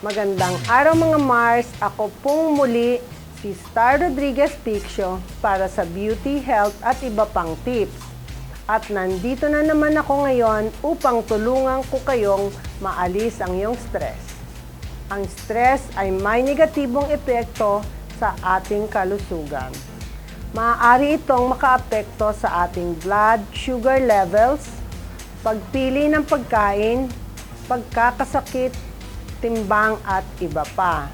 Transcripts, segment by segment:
Magandang araw mga Mars. Ako pong muli si Star Rodriguez Piccio para sa beauty, health at iba pang tips. At nandito na naman ako ngayon upang tulungan ko kayong maalis ang iyong stress. Ang stress ay may negatibong epekto sa ating kalusugan. Maaari itong makaapekto sa ating blood sugar levels, pagpili ng pagkain, pagkakasakit, timbang at iba pa.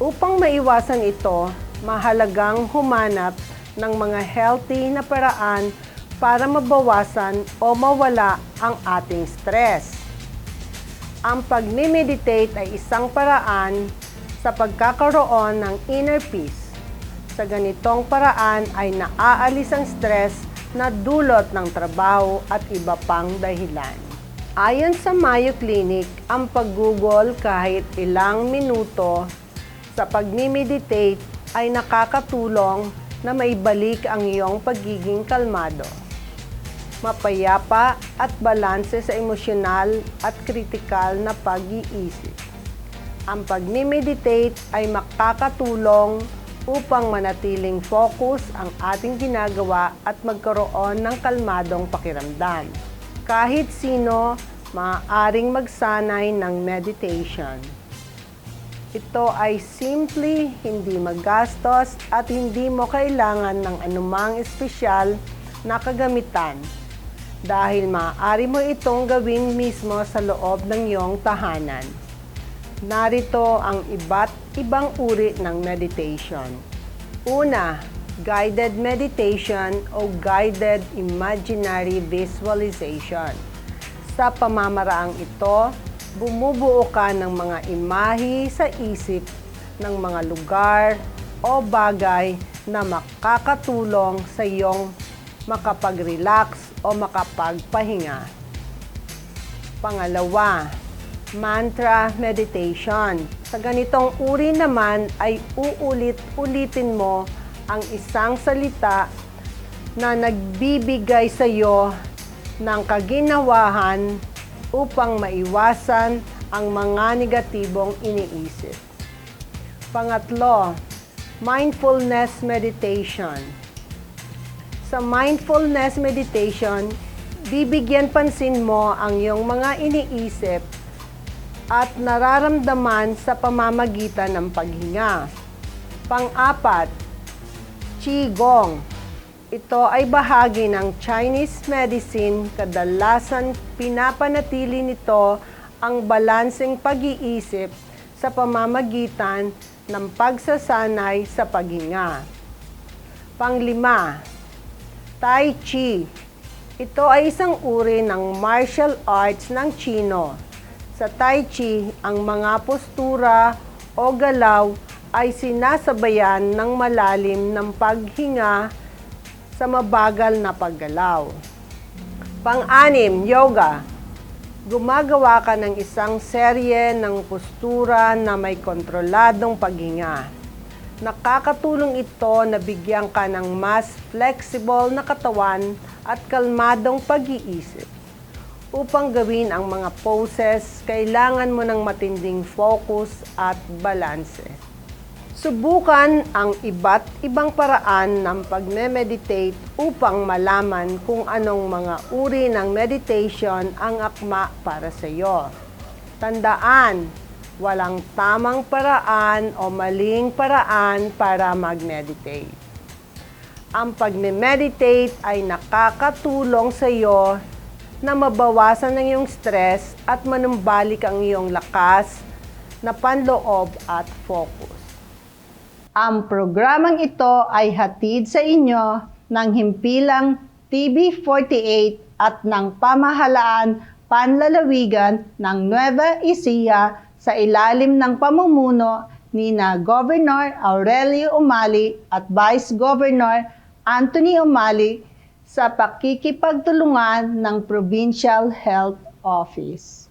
Upang maiwasan ito, mahalagang humanap ng mga healthy na paraan para mabawasan o mawala ang ating stress. Ang pagme-meditate ay isang paraan sa pagkakaroon ng inner peace. Sa ganitong paraan ay naaalis ang stress na dulot ng trabaho at iba pang dahilan. Ayon sa Mayo Clinic, ang paggugol kahit ilang minuto sa pagmi-meditate ay nakakatulong na maibalik ang iyong pagiging kalmado mapayapa at balanse sa emosyonal at kritikal na pag-iisip. Ang pagmi-meditate ay makakatulong upang manatiling focus ang ating ginagawa at magkaroon ng kalmadong pakiramdam. Kahit sino, maaaring magsanay ng meditation. Ito ay simply hindi magastos at hindi mo kailangan ng anumang espesyal na kagamitan dahil maaari mo itong gawin mismo sa loob ng iyong tahanan. Narito ang iba't ibang uri ng meditation. Una, guided meditation o guided imaginary visualization. Sa pamamaraang ito, bumubuo ka ng mga imahi sa isip ng mga lugar o bagay na makakatulong sa iyong makapag-relax o makapagpahinga. Pangalawa, mantra meditation. Sa ganitong uri naman ay uulit-ulitin mo ang isang salita na nagbibigay sa iyo ng kaginawahan upang maiwasan ang mga negatibong iniisip. Pangatlo, mindfulness meditation. Sa mindfulness meditation, bibigyan pansin mo ang iyong mga iniisip at nararamdaman sa pamamagitan ng paghinga. Pang-apat, Qigong. Ito ay bahagi ng Chinese medicine. Kadalasan pinapanatili nito ang balanseng pag-iisip sa pamamagitan ng pagsasanay sa paghinga. Panglima, Tai Chi. Ito ay isang uri ng martial arts ng Chino. Sa Tai Chi, ang mga postura o galaw ay sinasabayan ng malalim ng paghinga sa mabagal na paggalaw. Pang-anim, yoga. Gumagawa ka ng isang serye ng postura na may kontroladong paghinga. Nakakatulong ito na bigyan ka ng mas flexible na katawan at kalmadong pag-iisip. Upang gawin ang mga poses, kailangan mo ng matinding focus at balanse. Subukan ang iba't ibang paraan ng pagme-meditate upang malaman kung anong mga uri ng meditation ang akma para sa iyo. Tandaan, walang tamang paraan o maling paraan para mag-meditate. Ang pagme-meditate ay nakakatulong sa iyo na mabawasan ang iyong stress at manumbalik ang iyong lakas na panloob at focus. Ang programang ito ay hatid sa inyo ng himpilang TV48 at ng pamahalaan panlalawigan ng Nueva Ecija sa ilalim ng pamumuno ni na Governor Aurelio Umali at Vice Governor Anthony Umali sa pakikipagtulungan ng Provincial Health Office.